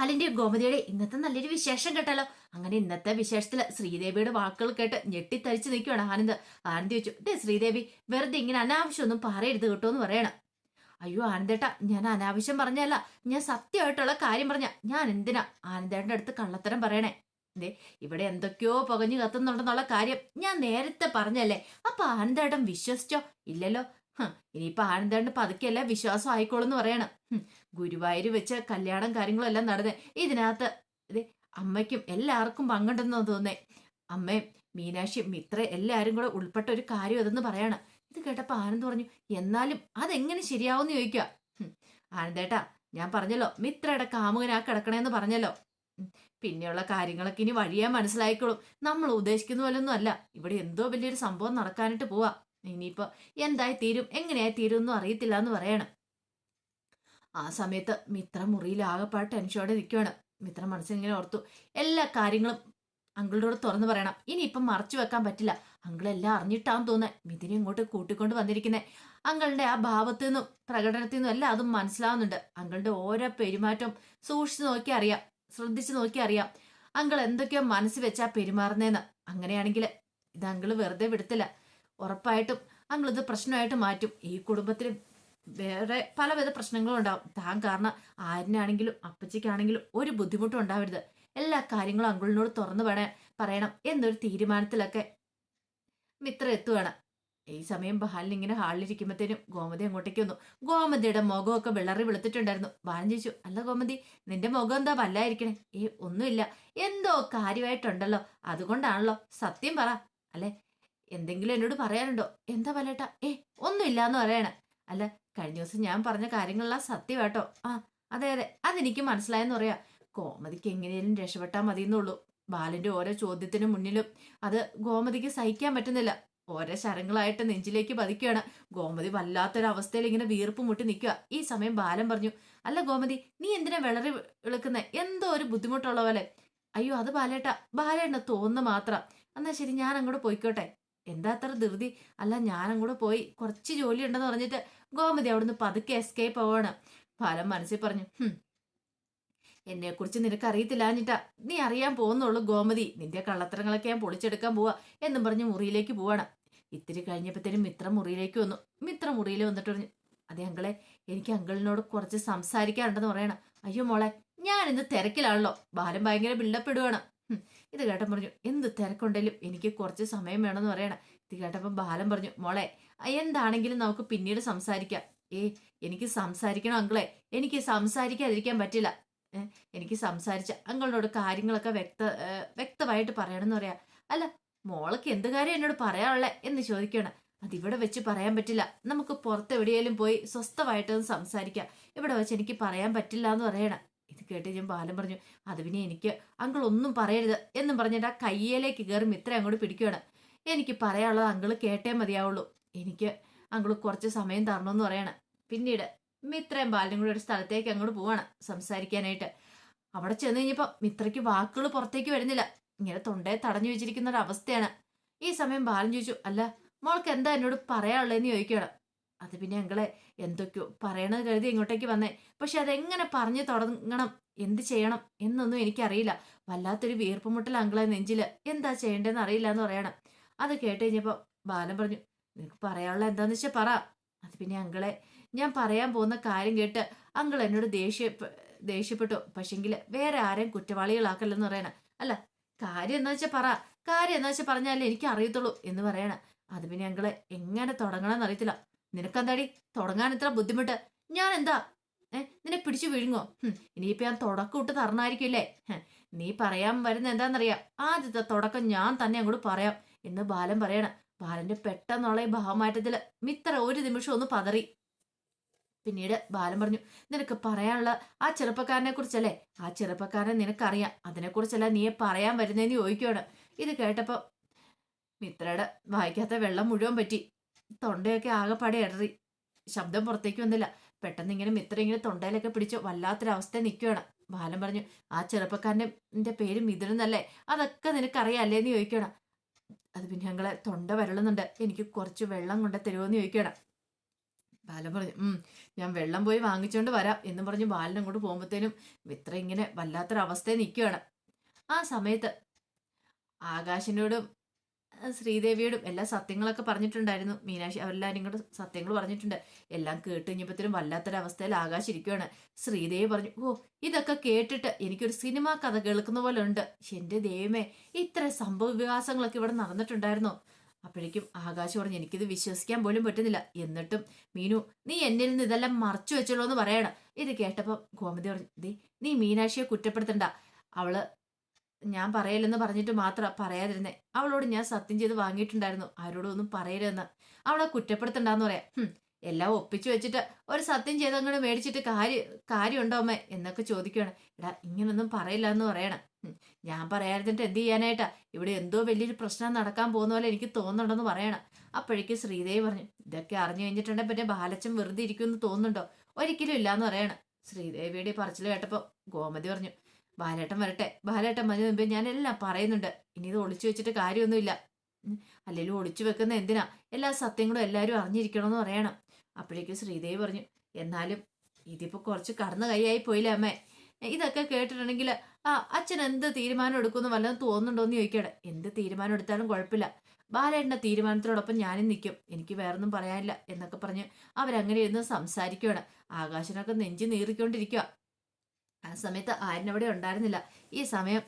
ബാലിന്റെയും ഗോമതിയുടെ ഇന്നത്തെ നല്ലൊരു വിശേഷം കേട്ടല്ലോ അങ്ങനെ ഇന്നത്തെ വിശേഷത്തിൽ ശ്രീദേവിയുടെ വാക്കുകൾ കേട്ട് ഞെട്ടിത്തരിച്ച് നിൽക്കുവാണ് ആനന്ദ്. ആനന്ദ് ചോദിച്ചു ദേ ശ്രീദേവി വെറുതെ ഇങ്ങനെ അനാവശ്യം ഒന്നും പറയരുത് കേട്ടോ എന്ന് പറയണം. അയ്യോ ആനന്ദേട്ടാ ഞാൻ അനാവശ്യം പറഞ്ഞല്ല ഞാൻ സത്യമായിട്ടുള്ള കാര്യം പറഞ്ഞ ഞാൻ എന്തിനാ ആനന്ദേട്ടന്റെ അടുത്ത് കള്ളത്തരം പറയണേ? ദേ ഇവിടെ എന്തൊക്കെയോ പുകഞ്ഞു കത്തുന്നുണ്ടെന്നുള്ള കാര്യം ഞാൻ നേരത്തെ പറഞ്ഞല്ലേ അപ്പൊ ആനന്ദേട്ടൻ വിശ്വസിച്ചോ? ഇല്ലല്ലോ ഹ്, ഇനിയിപ്പൊ ആനന്ദേട്ടന് പതുക്കെയല്ല വിശ്വാസം ആയിക്കോളെന്ന് പറയണം. ഗുരുവായൂർ വെച്ച കല്യാണം കാര്യങ്ങളും എല്ലാം നടന്നേ ഇതിനകത്ത് ഇത് അമ്മയ്ക്കും എല്ലാവർക്കും പങ്കുണ്ടെന്ന് തോന്നേ അമ്മയും മീനാക്ഷിയും മിത്ര എല്ലാവരും കൂടെ ഉൾപ്പെട്ട ഒരു കാര്യം അതെന്ന് പറയാണ്. ഇത് കേട്ടപ്പോ ആനന്ദ് പറഞ്ഞു എന്നാലും അതെങ്ങനെ ശരിയാവുമെന്ന് ചോദിക്കുക ആനന്ദേട്ടാ ഞാൻ പറഞ്ഞല്ലോ മിത്രയുടെ കാമുകനാ കിടക്കണേന്ന് പറഞ്ഞല്ലോ. പിന്നെയുള്ള കാര്യങ്ങളൊക്കെ ഇനി വഴിയാ മനസ്സിലായിക്കോളും. നമ്മൾ ഉദ്ദേശിക്കുന്ന പോലൊന്നും അല്ല. ഇവിടെ എന്തോ വലിയൊരു സംഭവം നടക്കാനായിട്ട് പോവാ. ഇനിയിപ്പോ എന്തായി തീരും എങ്ങനെയായി തീരും ഒന്നും അറിയത്തില്ല എന്ന് പറയണം. ആ സമയത്ത് മിത്ര മുറിയിൽ ആകെപ്പാട് ടെൻഷനോടെ നിൽക്കുകയാണ് മിത്ര മനസ്സിങ്ങനെ ഓർത്തു. എല്ലാ കാര്യങ്ങളും അങ്കിളിനോട് തുറന്നു പറയണം. ഇനിയിപ്പം മറച്ചു വെക്കാൻ പറ്റില്ല. അങ്കിൾ എല്ലാം അറിഞ്ഞിട്ടാന്ന് തോന്നുന്നത് മിഥുനെ ഇങ്ങോട്ട് കൂട്ടിക്കൊണ്ട് വന്നിരിക്കുന്നത് അങ്കിളുടെ ആ ഭാവത്തു നിന്നും പ്രകടനത്തിൽ നിന്നും എല്ലാം അതും മനസ്സിലാവുന്നുണ്ട്. അങ്കിളുടെ ഓരോ പെരുമാറ്റവും സൂക്ഷിച്ചു നോക്കി അറിയാം. ശ്രദ്ധിച്ചു നോക്കി അറിയാം. അങ്കിൾ എന്തൊക്കെയോ മനസ്സ് വെച്ചാ പെരുമാറുന്നതെന്ന് അങ്ങനെയാണെങ്കിൽ ഇത് അങ്കിൾ വെറുതെ വിടത്തില്ല. ഉറപ്പായിട്ടും അങ്ങളിത് പ്രശ്നമായിട്ട് മാറ്റും. ഈ കുടുംബത്തിൽ വേറെ പലവിധ പ്രശ്നങ്ങളും ഉണ്ടാവും. താൻ കാരണം ആരിനാണെങ്കിലും അപ്പച്ചിക്കാണെങ്കിലും ഒരു ബുദ്ധിമുട്ടും ഉണ്ടാവരുത്. എല്ലാ കാര്യങ്ങളും അങ്കിളിനോട് തുറന്നു വേണേ പറയണം എന്നൊരു തീരുമാനത്തിലൊക്കെ മിത്ര എത്തുകയാണ് ഈ സമയം ബാലൻ ഇങ്ങനെ ഹാളിലിരിക്കുമ്പോഴത്തേനും ഗോമതി അങ്ങോട്ടേക്ക് വന്നു. ഗോമതിയുടെ മുഖമൊക്കെ വിളറി വെളുത്തിട്ടുണ്ടായിരുന്നു. ബാലൻ ചോദിച്ചു അല്ല ഗോമതി നിന്റെ മുഖം എന്താ വല്ലായിരിക്കണേ? ഏ ഒന്നുമില്ല. എന്തോ കാര്യമായിട്ടുണ്ടല്ലോ. അതുകൊണ്ടാണല്ലോ. സത്യം പറ. അല്ലെ? എന്തെങ്കിലും എന്നോട് പറയാനുണ്ടോ? എന്താ വല്ലേട്ടാ ഏ ഒന്നുമില്ല എന്ന് പറയണേ. അല്ല കഴിഞ്ഞ ദിവസം ഞാൻ പറഞ്ഞ കാര്യങ്ങളെല്ലാം സത്യമാട്ടോ ആ അതെ അതെ. അതെനിക്ക് മനസ്സിലായെന്ന് പറയാ. ഗോമതിക്ക് എങ്ങനെയും രക്ഷപ്പെട്ടാൽ മതി എന്നുള്ളൂ ബാലന്റെ ഓരോ ചോദ്യത്തിന് മുന്നിലും അത് ഗോമതിക്ക് സഹിക്കാൻ പറ്റുന്നില്ല. ഓരോ ശരങ്ങളായിട്ട് നെഞ്ചിലേക്ക് പതിക്കുകയാണ്. ഗോമതി വല്ലാത്തൊരവസ്ഥയിൽ ഇങ്ങനെ വീർപ്പ് മുട്ടി നിൽക്കുക. ഈ സമയം ബാലൻ പറഞ്ഞു അല്ല ഗോമതി നീ എന്തിനാ വിളറി വിളിക്കുന്നേ? എന്തോ ഒരു ബുദ്ധിമുട്ടുള്ള പോലെ. അയ്യോ അത് ബാലേട്ട. ബാലേട്ട തോന്നുന്നു മാത്രം. എന്നാ ശരി ഞാൻ അങ്ങോട്ട് പോയിക്കോട്ടെ. എന്താ അത്ര ധൃതി? അല്ല ഞാനും കൂടെ പോയി കുറച്ച് ജോലി ഉണ്ടെന്ന് പറഞ്ഞിട്ട് ഗോമതി അവിടുന്ന് പതുക്കെ എസ്കേപ്പ് ആവാണ്. ഫലം മനസ്സിൽ പറഞ്ഞു "ഹും, എന്നെ കുറിച്ച് നിനക്ക് അറിയത്തില്ലാഞ്ഞിട്ടാ നീ അറിയാൻ പോകുന്നുള്ളൂ ഗോമതി. നിന്റെ കള്ളത്തരങ്ങളൊക്കെ ഞാൻ പൊളിച്ചെടുക്കാൻ പോവാ എന്നും പറഞ്ഞ് മുറിയിലേക്ക് പോവാണ്. ഇത്തിരി കഴിഞ്ഞപ്പോഴത്തേനും മിത്ര മുറിയിലേക്ക് വന്നു. മിത്ര മുറിയിൽ വന്നിട്ട് പറഞ്ഞു അതെ അങ്കിളെ എനിക്ക് അങ്കിളിനോട് കുറച്ച് സംസാരിക്കാനുണ്ടെന്ന് പറയണം. അയ്യോ മോളെ ഞാൻ ഇന്ന് തിരക്കിലാണല്ലോ. ബാലം ഭയങ്കര ബിൽഡപ്പ് ഇടുവാണ്. ഇത് കേട്ടൻ പറഞ്ഞു എന്ത് തിരക്കുണ്ടെങ്കിലും എനിക്ക് കുറച്ച് സമയം വേണമെന്ന് പറയണം. ഇത് കേട്ടപ്പോൾ ബാലൻ പറഞ്ഞു മോളെ എന്താണെങ്കിലും നമുക്ക് പിന്നീട് സംസാരിക്കാം. ഏ എനിക്ക് സംസാരിക്കണം അങ്കിളെ. എനിക്ക് സംസാരിക്കാതിരിക്കാൻ പറ്റില്ല. എനിക്ക് സംസാരിച്ച അങ്കിളിനോട് കാര്യങ്ങളൊക്കെ വ്യക്ത വ്യക്തമായിട്ട് പറയണമെന്ന് പറയാ. അല്ല മോൾക്ക് എന്ത് കാര്യം എന്നോട് പറയാനുള്ളേ എന്ന് ചോദിക്കണം അതിവിടെ വെച്ച് പറയാൻ പറ്റില്ല. നമുക്ക് പുറത്തെവിടെയെങ്കിലും പോയി സ്വസ്ഥമായിട്ടൊന്ന് സംസാരിക്കാം. ഇവിടെ വെച്ച് എനിക്ക് പറയാൻ പറ്റില്ല എന്ന് പറയണം. കേട്ട് ഞാൻ ബാലൻ പറഞ്ഞു അത് പിന്നെ എനിക്ക് അങ്കിൾ ഒന്നും പറയരുത് എന്നും പറഞ്ഞിട്ട് ആ കയ്യിലേക്ക് കയറി ഇത്രയും അങ്ങോട്ട് പിടിക്കുകയാണ് എനിക്ക് പറയാനുള്ളത് അങ്കിൾ കേട്ടേ മതിയാവുള്ളൂ. എനിക്ക് അങ്കിൾ കുറച്ച് സമയം തരണമെന്ന് പറയണം. പിന്നീട് മിത്രയും ബാലനും കൂടി ഒരു സ്ഥലത്തേക്ക് അങ്ങോട്ട് പോവാണ് സംസാരിക്കാനായിട്ട്. അവിടെ ചെന്ന് കഴിഞ്ഞപ്പോൾ മിത്രയ്ക്ക് വാക്കുകൾ പുറത്തേക്ക് വരുന്നില്ല. ഇങ്ങനെ തൊണ്ടയെ തടഞ്ഞു വെച്ചിരിക്കുന്ന ഒരു അവസ്ഥയാണ്. ഈ സമയം ബാലൻ ചോദിച്ചു അല്ല മോൾക്ക് എന്താ എന്നോട് പറയാനുള്ളതെന്ന് ചോദിക്കുകയാണ്. അത് പിന്നെ അങ്ങളെ എന്തൊക്കെയോ പറയണത് കരുതി ഇങ്ങോട്ടേക്ക് വന്നേ. പക്ഷെ അതെങ്ങനെ പറഞ്ഞു തുടങ്ങണം? എന്ത് ചെയ്യണം? എന്നൊന്നും എനിക്കറിയില്ല. വല്ലാത്തൊരു വീർപ്പുമുട്ടൽ അങ്കിളെ നെഞ്ചിൽ. എന്താ ചെയ്യേണ്ടതെന്ന് അറിയില്ല എന്ന് പറയണം. അത് കേട്ട് കഴിഞ്ഞപ്പോൾ ബാലൻ പറഞ്ഞു നിനക്ക് പറയാനുള്ള എന്താന്ന് വെച്ചാൽ പറ. അത് പിന്നെ അങ്കിളെ ഞാൻ പറയാൻ പോകുന്ന കാര്യം കേട്ട് അങ്കിൾ എന്നോട് ദേഷ്യ ദേഷ്യപ്പെട്ടു. പക്ഷെങ്കിൽ വേറെ ആരെയും കുറ്റവാളികളാക്കല്ലെന്ന് പറയണം. അല്ല കാര്യം എന്താ വെച്ചാൽ പറ. കാര്യം എന്താ വെച്ചാൽ പറഞ്ഞാലേ എനിക്ക് അറിയത്തുള്ളൂ എന്ന് പറയണം. അത് പിന്നെ അങ്കിളെ എങ്ങനെ തുടങ്ങണമെന്ന് അറിയത്തില്ല. നിനക്കെന്താടി? തുടങ്ങാൻ ഇത്ര ബുദ്ധിമുട്ട്. ഞാൻ എന്താ ഏ നിന്നെ പിടിച്ചു വിഴുങ്ങോ? ഇനിയിപ്പോ ഞാൻ തുടക്കം ഇട്ട് തറണായിരിക്കില്ലേ ഹ്, നീ പറയാൻ വരുന്ന എന്താന്നറിയാം ആദ്യത്തെ തുടക്കം ഞാൻ തന്നെ അങ്ങോട്ട് പറയാം. എന്ന് ബാലൻ പറയണം. ബാലന്റെ പെട്ടെന്നുള്ള ഈ ഭാവമാറ്റത്തിൽ മിത്ര ഒരു നിമിഷം ഒന്ന് പതറി. പിന്നീട് ബാലൻ പറഞ്ഞു നിനക്ക് പറയാനുള്ള ആ ചെറുപ്പക്കാരനെ കുറിച്ചല്ലേ? ആ ചെറുപ്പക്കാരനെ നിനക്കറിയാം. അതിനെക്കുറിച്ചല്ല നീ പറയാൻ വരുന്നതെന്ന് ചോദിക്കുകയാണ് ഇത് കേട്ടപ്പോ മിത്രയുടെ വായിക്കാത്ത വെള്ളം മുഴുവൻ പറ്റി. തൊണ്ടയൊക്കെ ആകെപ്പാടെ ഇടറി. ശബ്ദം പുറത്തേക്ക് വന്നില്ല. പെട്ടെന്ന് ഇങ്ങനെ മിത്ര ഇങ്ങനെ തൊണ്ടയിലൊക്കെ പിടിച്ച് വല്ലാത്തൊരവസ്ഥ നിൽക്കുകയാണ് ബാലൻ പറഞ്ഞു ആ ചെറുപ്പക്കാരന്റെ പേര് മിഥുനെന്നല്ലേ? അതൊക്കെ നിനക്കറിയാല്ലേ? എന്ന് ചോദിക്കണം അത് പിന്നെ ഞങ്ങളെ തൊണ്ട വരളുന്നുണ്ട്. എനിക്ക് കുറച്ച് വെള്ളം കൊണ്ട് തരുമോന്ന് ചോദിക്കണം ബാലൻ പറഞ്ഞു ഉം ഞാൻ വെള്ളം പോയി വാങ്ങിച്ചുകൊണ്ട് വരാം എന്ന് പറഞ്ഞ് ബാലൻ അങ്ങോട്ട് പോകുമ്പോഴത്തേനും മിത്ര ഇങ്ങനെ വല്ലാത്തൊരവസ്ഥയിൽ നിൽക്കുകയാണ് ആ സമയത്ത് ആകാശിനോടും ശ്രീദേവിയോടും എല്ലാ സത്യങ്ങളൊക്കെ പറഞ്ഞിട്ടുണ്ടായിരുന്നു. മീനാക്ഷി അവരെല്ലാവരും കൂടെ സത്യങ്ങൾ പറഞ്ഞിട്ടുണ്ട്. എല്ലാം കേട്ട് കഴിഞ്ഞപ്പോഴത്തേനും വല്ലാത്തൊരവസ്ഥയിൽ ആകാശിരിക്കുവാണ്. ശ്രീദേവി പറഞ്ഞു ഓ ഇതൊക്കെ കേട്ടിട്ട് എനിക്കൊരു സിനിമ കഥ കേൾക്കുന്ന പോലെ ഉണ്ട്. എന്റെ ദൈവമേ ഇത്ര സംഭവ വികാസങ്ങളൊക്കെ ഇവിടെ നടന്നിട്ടുണ്ടായിരുന്നോ. അപ്പോഴേക്കും ആകാശ് പറഞ്ഞു എനിക്കിത് വിശ്വസിക്കാൻ പോലും പറ്റുന്നില്ല. എന്നിട്ടും മീനു നീ എന്നിൽ നിന്ന് ഇതെല്ലാം മറച്ചു വെച്ചോളൂ എന്ന് പറയണം. ഇത് കേട്ടപ്പോൾ ഗോമതി പറഞ്ഞു ദേ നീ മീനാക്ഷിയെ കുറ്റപ്പെടുത്തണ്ട. അവൾ ഞാൻ പറയലെന്ന് പറഞ്ഞിട്ട് മാത്രം പറയാതിരുന്നേ. അവളോട് ഞാൻ സത്യം ചെയ്ത് വാങ്ങിയിട്ടുണ്ടായിരുന്നു. ആരോടും ഒന്നും പറയരുതെന്ന്. അവളെ കുറ്റപ്പെടുത്തണ്ടെന്ന് പറയാം. എല്ലാം ഒപ്പിച്ചു വെച്ചിട്ട് ഒരു സത്യം ചെയ്ത് അങ്ങോട്ട് മേടിച്ചിട്ട് കാര്യം കാര്യമുണ്ടോ അമ്മേ? എന്നൊക്കെ ചോദിക്കുകയാണ് എടാ ഇങ്ങനൊന്നും പറയില്ല എന്ന് പറയണം ഞാൻ പറയാതിട്ട് എന്ത് ചെയ്യാനായിട്ടാ? ഇവിടെ എന്തോ വലിയൊരു പ്രശ്നം നടക്കാൻ പോകുന്ന പോലെ എനിക്ക് തോന്നുന്നുണ്ടെന്ന് പറയണം. അപ്പോഴേക്കും ശ്രീദേവി പറഞ്ഞു ഇതൊക്കെ അറിഞ്ഞു കഴിഞ്ഞിട്ടുണ്ടെങ്കിൽ പിന്നെ ബാലച്ചൻ വെറുതെ ഇരിക്കുമെന്ന് തോന്നുന്നുണ്ടോ? ഒരിക്കലും ഇല്ലാന്ന് പറയണം. ശ്രീദേവിയുടെ പറച്ചിൽ കേട്ടപ്പോൾ ഗോമതി പറഞ്ഞു ബാലേട്ടൻ വരട്ടെ. ബാലേട്ടൻ മതി മുമ്പേ ഞാൻ എല്ലാം പറയുന്നുണ്ട്. ഇനി ഇത് ഒളിച്ചു വെച്ചിട്ട് കാര്യമൊന്നുമില്ല. അല്ലെങ്കിലും ഒളിച്ചു വെക്കുന്ന എന്തിനാ? എല്ലാ സത്യങ്ങളും എല്ലാവരും അറിഞ്ഞിരിക്കണമെന്ന് പറയണം. അപ്പോഴേക്കും ശ്രീദേവി പറഞ്ഞു എന്നാലും ഇതിപ്പോൾ കുറച്ച് കടന്ന കൈയായി പോയില്ലേ അമ്മേ? ഇതൊക്കെ കേട്ടിട്ടുണ്ടെങ്കിൽ ആ അച്ഛൻ എന്ത് തീരുമാനം എടുക്കുമെന്ന് വല്ലതും തോന്നുന്നുണ്ടോന്ന് ചോദിക്കട്ടെ. എന്ത് തീരുമാനം എടുത്താലും കുഴപ്പമില്ല. ബാലേട്ടന്റെ തീരുമാനത്തിനോടൊപ്പം ഞാനും നിൽക്കും. എനിക്ക് വേറൊന്നും പറയാനില്ല എന്നൊക്കെ പറഞ്ഞ് അവരങ്ങനെ ഇരുന്ന് സംസാരിക്കുകയാണ് ആകാശനൊക്കെ നെഞ്ചു നീറിക്കൊണ്ടിരിക്കുക ആ സമയത്ത് അവിടെ ഉണ്ടായിരുന്നില്ല. ഈ സമയം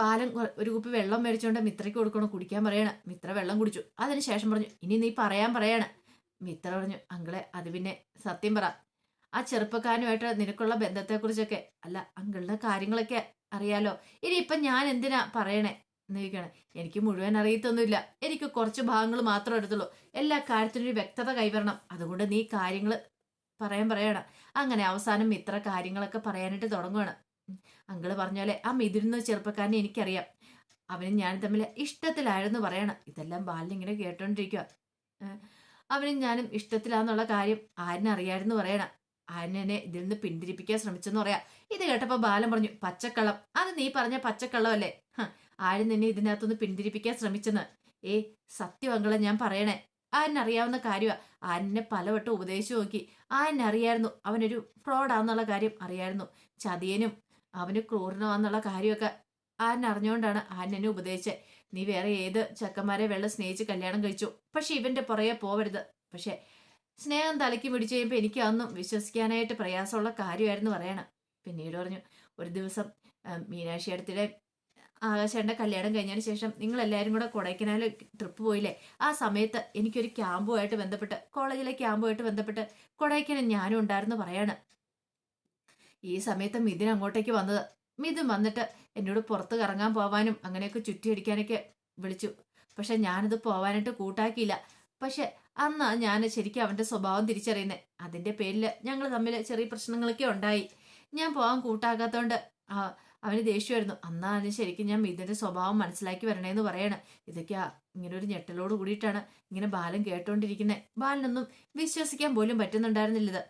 ബാലൻ ഒരു കുപ്പി വെള്ളം മേടിച്ചുകൊണ്ട് മിത്രയ്ക്ക് കൊടുക്കണം കുടിക്കാൻ പറയണം. മിത്ര വെള്ളം കുടിച്ചു. അതിനുശേഷം പറഞ്ഞു ഇനി നീ പറയാൻ പറയാണ്. മിത്ര പറഞ്ഞു അങ്കിളെ അത് പിന്നെ സത്യം പറ. ആ ചെറുപ്പക്കാരനുമായിട്ട് നിനക്കുള്ള ബന്ധത്തെക്കുറിച്ചൊക്കെ അല്ല അങ്കിളുടെ കാര്യങ്ങളൊക്കെ അറിയാലോ. ഇനി ഇപ്പം ഞാൻ എന്തിനാ പറയണേ? എന്ന് ചോദിക്കണം എനിക്ക് മുഴുവൻ അറിയത്തൊന്നുമില്ല. എനിക്ക് കുറച്ച് ഭാഗങ്ങൾ മാത്രമേ എടുത്തുള്ളൂ എല്ലാ കാര്യത്തിനും ഒരു വ്യക്തത കൈവരണം. അതുകൊണ്ട് നീ കാര്യങ്ങൾ പറയാൻ പറയണം. അങ്ങനെ അവസാനം ഇത്ര കാര്യങ്ങളൊക്കെ പറയാനായിട്ട് തുടങ്ങുകയാണ്. അങ്കിൾ പറഞ്ഞാലേ ആ മിഥുനെന്ന ചെറുപ്പക്കാരനെ എനിക്കറിയാം. അവനും ഞാനും തമ്മിൽ ഇഷ്ടത്തിലായിരുന്നു പറയണം. ഇതെല്ലാം ബാലൻ ഇങ്ങനെ കേട്ടോണ്ടിരിക്കുക അവനും ഞാനും ഇഷ്ടത്തിലാന്നുള്ള കാര്യം ആരിനറിയായിരുന്നു പറയണം. ആരിനെ ഇതിൽ നിന്ന് പിന്തിരിപ്പിക്കാൻ ശ്രമിച്ചെന്ന് പറയാ. ഇത് കേട്ടപ്പോൾ ബാലൻ പറഞ്ഞു പച്ചക്കള്ളം. അത് നീ പറഞ്ഞ പച്ചക്കള്ളമല്ലേ? ആരും നിന്നെ ഇതിനകത്തുനിന്ന് പിന്തിരിപ്പിക്കാൻ ശ്രമിച്ചെന്ന്. ഏ സത്യം അങ്കളെ ഞാൻ പറയണേ. ആരിനറിയാവുന്ന കാര്യമാ ആരിനെ പലവട്ടം ഉപദേശിച്ചു നോക്കി. ആരിനറിയായിരുന്നു അവനൊരു ഫ്രോഡാന്നുള്ള കാര്യം അറിയായിരുന്നു. ചതിയനും അവന് ക്രൂരനുമാന്നുള്ള കാര്യമൊക്കെ ആരിനറിഞ്ഞുകൊണ്ടാണ് ആരിനെ ഉപദേശിച്ചത്. നീ വേറെ ഏത് ചക്കന്മാരെ വെള്ളം സ്നേഹിച്ച് കല്യാണം കഴിച്ചു? പക്ഷെ ഇവന്റെ പുറകെ പോവരുത്. പക്ഷെ സ്നേഹം തലയ്ക്ക് പിടിച്ചു കഴിയുമ്പോൾ എനിക്ക് അതൊന്നും വിശ്വസിക്കാനായിട്ട് പ്രയാസമുള്ള കാര്യമായിരുന്നു പറയണം. പിന്നീട് പറഞ്ഞു ഒരു ദിവസം മീനാക്ഷി അടുത്തിടെ ആകാശേണ്ട കല്യാണം കഴിഞ്ഞതിന് ശേഷം നിങ്ങൾ എല്ലാവരും കൂടെ കൊടൈക്കനാൽ ട്രിപ്പ് പോയില്ലേ? ആ സമയത്ത് എനിക്കൊരു ക്യാമ്പുമായിട്ട് ബന്ധപ്പെട്ട് കോളേജിലെ ക്യാമ്പുമായിട്ട് ബന്ധപ്പെട്ട് കൊടൈക്കനാൽ ഞാനും ഉണ്ടായിരുന്നു പറയാണ്. ഈ സമയത്ത് മിഥുൻ അങ്ങോട്ടേക്ക് വന്നത്. മിഥുൻ വന്നിട്ട് എന്നോട് പുറത്ത് കറങ്ങാൻ പോവാനും അങ്ങനെയൊക്കെ ചുറ്റിയടിക്കാനൊക്കെ വിളിച്ചു. പക്ഷെ ഞാനത് പോവാനായിട്ട് കൂട്ടാക്കിയില്ല. പക്ഷെ അന്ന് ഞാൻ ശരിക്കും അവന്റെ സ്വഭാവം തിരിച്ചറിയുന്നത് അതിന്റെ പേരിൽ ഞങ്ങൾ തമ്മിൽ ചെറിയ പ്രശ്നങ്ങളൊക്കെ ഉണ്ടായി. ഞാൻ പോകാൻ കൂട്ടാക്കാത്തതുകൊണ്ട് അവന് ദേഷ്യമായിരുന്നു. അന്നാ അതിന് ശരിക്കും ഞാൻ മിഥുന്റെ സ്വഭാവം മനസ്സിലാക്കി വരണേന്ന് പറയണം. ഇതൊക്കെ ഇങ്ങനെ ഒരു ഞെട്ടലോട് കൂടിയിട്ടാണ് ഇങ്ങനെ ബാലൻ കേട്ടോണ്ടിരിക്കുന്നത് ബാലനൊന്നും വിശ്വസിക്കാൻ പോലും പറ്റുന്നുണ്ടായിരുന്നില്ല ഇത്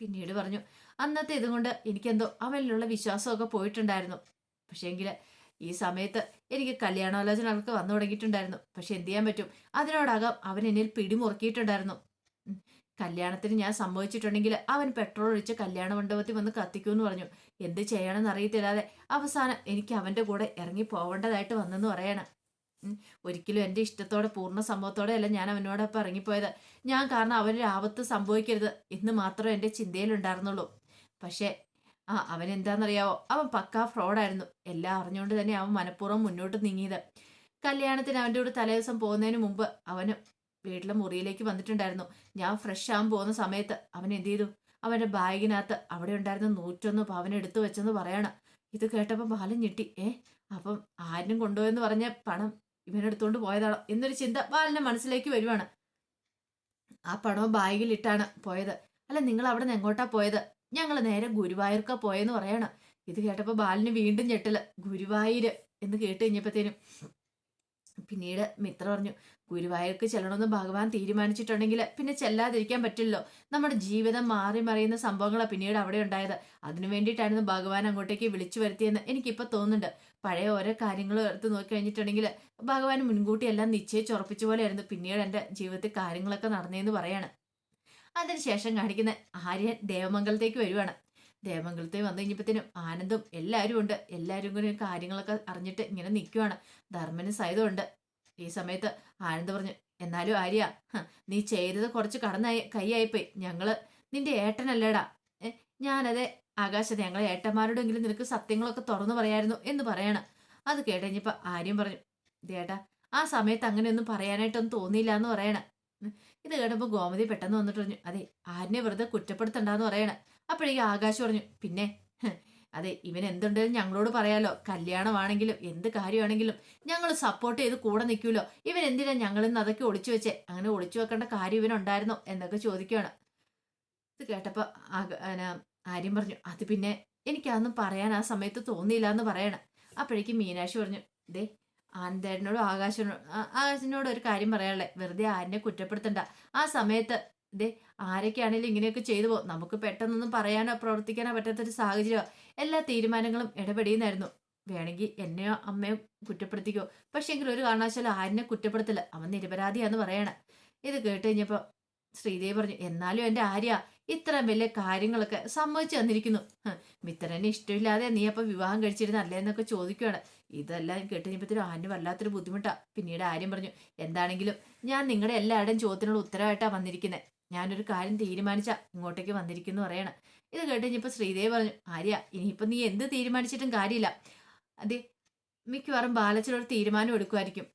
പിന്നീട് പറഞ്ഞു അന്നത്തെ ഇതുകൊണ്ട് എനിക്കെന്തോ അവനിലുള്ള വിശ്വാസമൊക്കെ പോയിട്ടുണ്ടായിരുന്നു. പക്ഷേങ്കിൽ ഈ സമയത്ത് എനിക്ക് കല്യാണാലോചനകൾക്ക് വന്നു തുടങ്ങിയിട്ടുണ്ടായിരുന്നു. പക്ഷെ എന്ത് ചെയ്യാൻ പറ്റും? അതിനോടകം അവൻ എന്നിൽ പിടിമുറുക്കിയിട്ടുണ്ടായിരുന്നു. കല്യാണത്തിന് ഞാൻ സംഭവിച്ചിട്ടുണ്ടെങ്കിൽ അവൻ പെട്രോൾ ഒഴിച്ച് കല്യാണ മണ്ഡപത്തിൽ വന്ന് കത്തിക്കുമെന്ന് പറഞ്ഞു. എന്ത് ചെയ്യണമെന്ന് അറിയത്തില്ലാതെ അവസാനം എനിക്ക് അവന്റെ കൂടെ ഇറങ്ങി പോവേണ്ടതായിട്ട് വന്നെന്ന് പറയണം. ഒരിക്കലും എന്റെ ഇഷ്ടത്തോടെ പൂർണ സംഭവത്തോടെ അല്ല ഞാൻ അവനോടൊപ്പം ഇറങ്ങിപ്പോയത്. ഞാൻ കാരണം അവനൊരു ആപത്ത് സംഭവിക്കരുത് എന്ന് മാത്രമേ എന്റെ ചിന്തയിലുണ്ടായിരുന്നുള്ളൂ. പക്ഷേ ആ അവൻ എന്താണെന്നറിയാവോ? അവൻ പക്കാ ഫ്രോഡായിരുന്നു. എല്ലാം അറിഞ്ഞുകൊണ്ട് തന്നെ അവൻ മനഃപൂർവം മുന്നോട്ട് നീങ്ങിയത്. കല്യാണത്തിന് അവന്റെ കൂടെ തലേദിവസം പോകുന്നതിന് മുമ്പ് അവന് വീട്ടിലെ മുറിയിലേക്ക് വന്നിട്ടുണ്ടായിരുന്നു. ഞാൻ ഫ്രഷ് ആകാൻ പോകുന്ന സമയത്ത് അവൻ എന്ത് ചെയ്തു? അവന്റെ ബാഗിനകത്ത് അവിടെ ഉണ്ടായിരുന്ന നൂറ്റൊന്ന് പവൻ എടുത്തു വെച്ചെന്ന് പറയണം. ഇത് കേട്ടപ്പോൾ ബാലൻ ഞെട്ടി. ഏ അപ്പം ആരും കൊണ്ടുപോയെന്ന് പറഞ്ഞ പണം ഇവനെടുത്തുകൊണ്ട് പോയതാണോ? എന്നൊരു ചിന്ത ബാലന്റെ മനസ്സിലേക്ക് വരുവാണ്. ആ പണവും ബാഗിലിട്ടാണ് പോയത്. അല്ല നിങ്ങൾ അവിടെ നിന്ന് എങ്ങോട്ടാ പോയത്? ഞങ്ങൾ നേരെ ഗുരുവായൂർക്കാ പോയെന്ന് പറയണം. ഇത് കേട്ടപ്പോൾ ബാലിന് വീണ്ടും ഞെട്ടൽ. ഗുരുവായൂര്? എന്ന് കേട്ട് കഴിഞ്ഞപ്പോഴത്തേനും പിന്നീട് മിത്ര പറഞ്ഞു ഗുരുവായൂർക്ക് ചെല്ലണമെന്ന് ഭഗവാൻ തീരുമാനിച്ചിട്ടുണ്ടെങ്കിൽ പിന്നെ ചെല്ലാതിരിക്കാൻ പറ്റില്ലല്ലോ. നമ്മുടെ ജീവിതം മാറി മറിയുന്ന സംഭവങ്ങളാണ് പിന്നീട് അവിടെ ഉണ്ടായത്. അതിനു വേണ്ടിയിട്ടായിരുന്നു ഭഗവാൻ അങ്ങോട്ടേക്ക് വിളിച്ചു വരുത്തിയെന്ന് എനിക്കിപ്പോൾ തോന്നുന്നുണ്ട്. പഴയ ഓരോ കാര്യങ്ങളും എടുത്ത് നോക്കി കഴിഞ്ഞിട്ടുണ്ടെങ്കിൽ ഭഗവാൻ മുൻകൂട്ടി എല്ലാം നിശ്ചയിച്ചുറപ്പിച്ച പോലെയായിരുന്നു പിന്നീട് എന്റെ ജീവിതത്തിൽ കാര്യങ്ങളൊക്കെ നടന്നതെന്ന് പറയാണ്. അതിനുശേഷം കാണിക്കുന്ന ആര്യൻ ദേവമംഗലത്തേക്ക് വരുവാണ്. ദേവമംഗലത്തേക്ക് വന്നു കഴിഞ്ഞപ്പോഴത്തേനും ആനന്ദും എല്ലാവരും ഉണ്ട്. എല്ലാവരും കൂടി കാര്യങ്ങളൊക്കെ അറിഞ്ഞിട്ട് ഇങ്ങനെ നിൽക്കുവാണ് ധർമ്മനും സഹിതമുണ്ട് ഈ സമയത്ത് ആനന്ദ് പറഞ്ഞു എന്നാലും ആര്യ നീ ചെയ്തത് കുറച്ച് കടന്നായി കൈയായിപ്പോയി. ഞങ്ങൾ നിന്റെ ഏട്ടനല്ലേടാ. ഞാനത് ആകാശത്ത് ഞങ്ങളെ ഏട്ടന്മാരോടെങ്കിലും നിനക്ക് സത്യങ്ങളൊക്കെ തുറന്നു പറയായിരുന്നു എന്ന് പറയണം. അത് കേട്ടുകഴിഞ്ഞപ്പോൾ ആര്യം പറഞ്ഞു ദേട്ടാ ആ സമയത്ത് അങ്ങനെയൊന്നും പറയാനായിട്ടൊന്നും തോന്നിയില്ല എന്ന് പറയണ. ഇത് കേട്ടപ്പോ ഗോമതി പെട്ടെന്ന് വന്നിട്ട് പറഞ്ഞു അതെ ആരിനെ വെറുതെ കുറ്റപ്പെടുത്തണ്ടെന്ന് പറയണ. അപ്പോഴേക്കും ആകാശ് പറഞ്ഞു പിന്നെ അതെ ഇവൻ എന്തുണ്ടെങ്കിലും ഞങ്ങളോട് പറയാലോ. കല്യാണമാണെങ്കിലും എന്ത് കാര്യമാണെങ്കിലും ഞങ്ങൾ സപ്പോർട്ട് ചെയ്ത് കൂടെ നിൽക്കുമല്ലോ ഇവൻ എന്തിനാ ഞങ്ങളിൽ നിന്ന് അതൊക്കെ ഒളിച്ചു വെച്ചേ? അങ്ങനെ ഒളിച്ചു വെക്കേണ്ട കാര്യം ഇവനുണ്ടായിരുന്നോ എന്നൊക്കെ ചോദിക്കുകയാണ് ഇത് കേട്ടപ്പോൾ ആര്യം പറഞ്ഞു അത് പിന്നെ എനിക്കതൊന്നും പറയാൻ ആ സമയത്ത് തോന്നിയില്ല എന്ന് പറയണം. അപ്പോഴേക്കും മീനാക്ഷി പറഞ്ഞു ദേ ആനന്ദേട്ടനോടും ആകാശനോടും ആകാശനോട് ഒരു കാര്യം പറയാനുള്ളേ. വെറുതെ ആരിനെ കുറ്റപ്പെടുത്തണ്ട. ആ സമയത്ത് ദേ ആരൊക്കെയാണെങ്കിലും ഇങ്ങനെയൊക്കെ ചെയ്തു പോകും നമുക്ക് പെട്ടെന്നൊന്നും പറയാനോ പ്രവർത്തിക്കാനോ പറ്റാത്തൊരു സാഹചര്യമോ. എല്ലാ തീരുമാനങ്ങളും ഇടപെടിയുന്നായിരുന്നു. വേണമെങ്കിൽ എന്നെയോ അമ്മയോ കുറ്റപ്പെടുത്തിക്കോ. പക്ഷെ എങ്കിലും ഒരു കാരണവശാലും ആരിനെ കുറ്റപ്പെടുത്തില്ല. അവൻ നിരപരാധിയാന്ന് പറയണ. ഇത് കേട്ട് കഴിഞ്ഞപ്പോൾ ശ്രീദേവി പറഞ്ഞു എന്നാലും എന്റെ ആര്യ ഇത്രയും വലിയ കാര്യങ്ങളൊക്കെ സമ്മതിച്ചു തന്നിരിക്കുന്നു. മിത്രനെ ഇഷ്ടമില്ലാതെ നീ അപ്പം വിവാഹം കഴിച്ചിരുന്നല്ലേ എന്നൊക്കെ ചോദിക്കുകയാണ് ഇതെല്ലാം കേട്ട് കഴിഞ്ഞപ്പോഴത്തേനും ആന് വല്ലാത്തൊരു ബുദ്ധിമുട്ടാണ് പിന്നീട് ആര്യം പറഞ്ഞു എന്താണെങ്കിലും ഞാൻ നിങ്ങളുടെ എല്ലാവരുടെയും ചോദ്യത്തിനുള്ള ഉത്തരവായിട്ടാണ് വന്നിരിക്കുന്നത് ഞാനൊരു കാര്യം തീരുമാനിച്ച ഇങ്ങോട്ടേക്ക് വന്നിരിക്കുന്നു പറയണം. ഇത് കേട്ട് കഴിഞ്ഞപ്പോ ശ്രീദേവി പറഞ്ഞു ആര്യ ഇനിയിപ്പോ നീ എന്ത് തീരുമാനിച്ചിട്ടും കാര്യമില്ല. അതെ മിക്കവാറും ബാലച്ചനൊരു തീരുമാനം എടുക്കുമായിരിക്കും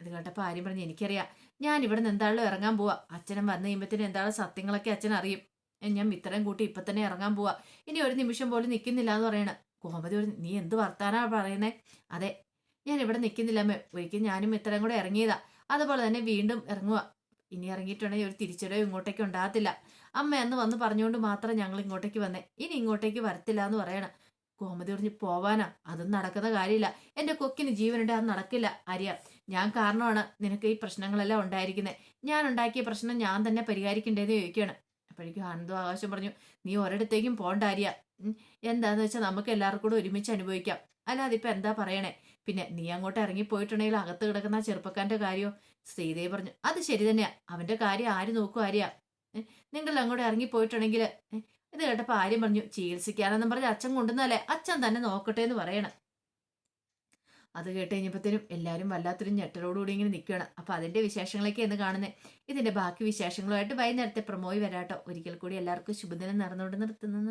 ഇത് കേട്ടപ്പോൾ ആര്യം പറഞ്ഞു എനിക്കറിയാം. ഞാൻ ഇവിടെ നിന്ന് എന്താണല്ലോ ഇറങ്ങാൻ പോവാ. അച്ഛനും വന്നു കഴിയുമ്പോഴത്തേനും എന്താണോ സത്യങ്ങളൊക്കെ അച്ഛൻ അറിയും. ഞാൻ മിത്രം കൂട്ടി ഇപ്പൊ തന്നെ ഇറങ്ങാൻ പോവാ. ഇനി ഒരു നിമിഷം പോലും നിൽക്കുന്നില്ല എന്ന് പറയണം. കോമതി ഒരു നീ എന്ത് വർത്താനാ പറയുന്നത് അതെ ഞാൻ ഇവിടെ നിൽക്കുന്നില്ല അമ്മ. ഒരിക്കലും ഞാനും ഇത്രയും കൂടെ ഇറങ്ങിയതാ. അതുപോലെ തന്നെ വീണ്ടും ഇറങ്ങുക ഇനി ഇറങ്ങിയിട്ടുണ്ടെങ്കിൽ ഒരു തിരിച്ചടവ് ഇങ്ങോട്ടേക്ക് ഉണ്ടാകത്തില്ല. അമ്മ അന്ന് വന്ന് പറഞ്ഞുകൊണ്ട് മാത്രം ഞങ്ങൾ ഇങ്ങോട്ടേക്ക് വന്നേ. ഇനി ഇങ്ങോട്ടേക്ക് വരത്തില്ല എന്ന് പറയണം. കോമതി പറഞ്ഞ് പോവാനാ. അതൊന്നും നടക്കുന്ന കാര്യമില്ല. എന്റെ കൊക്കിന് ജീവനുണ്ട് അത് നടക്കില്ല. അറിയാം ഞാൻ കാരണമാണ് നിനക്ക് ഈ പ്രശ്നങ്ങളെല്ലാം ഉണ്ടായിരിക്കുന്നത് ഞാൻ ഉണ്ടാക്കിയ പ്രശ്നം ഞാൻ തന്നെ പരിഹരിക്കേണ്ടതെന്ന് ചോദിക്കുകയാണ്. അപ്പോഴേക്കും ആനന്ദോ ആകാശം പറഞ്ഞു നീ ഒരിടത്തേക്കും പോണ്ട അറിയ എന്താന്ന് വെച്ചാൽ നമുക്ക് എല്ലാവർക്കും കൂടെ ഒരുമിച്ച് അനുഭവിക്കാം. അല്ലാതെ ഇപ്പൊ എന്താ പറയണേ? പിന്നെ നീ അങ്ങോട്ട് ഇറങ്ങി പോയിട്ടുണ്ടെങ്കിൽ അകത്ത് കിടക്കുന്ന ചെറുപ്പക്കാരന്റെ കാര്യമോ ശ്രീദേവി പറഞ്ഞു. അത് ശരി തന്നെയാ. അവന്റെ കാര്യം ആര് നോക്കും ആര്യ? നിങ്ങൾ അങ്ങോട്ട് ഇറങ്ങി പോയിട്ടുണ്ടെങ്കിൽ ഇത് കേട്ടപ്പോ ആര്യം പറഞ്ഞു ചികിത്സിക്കാനെന്നും പറഞ്ഞ് അച്ഛൻ കൊണ്ടുവന്നല്ലേ അച്ഛൻ തന്നെ നോക്കട്ടെ എന്ന് പറയണം. അത് കേട്ട് കഴിഞ്ഞപ്പോഴത്തേനും എല്ലാവരും വല്ലാത്തൊരു ഞെട്ടലോടുകൂടി ഇങ്ങനെ നിൽക്കുകയാണ്. അപ്പൊ അതിന്റെ വിശേഷങ്ങളൊക്കെ എന്ന് കാണുന്നത് ഇതിന്റെ ബാക്കി വിശേഷങ്ങളുമായിട്ട് വൈകുന്നേരത്തെ പ്രമോയി വരാട്ടോ. ഒരിക്കൽ കൂടി എല്ലാവർക്കും ശുഭദിനം നടന്നുകൊണ്ട് നിർത്തുന്നത്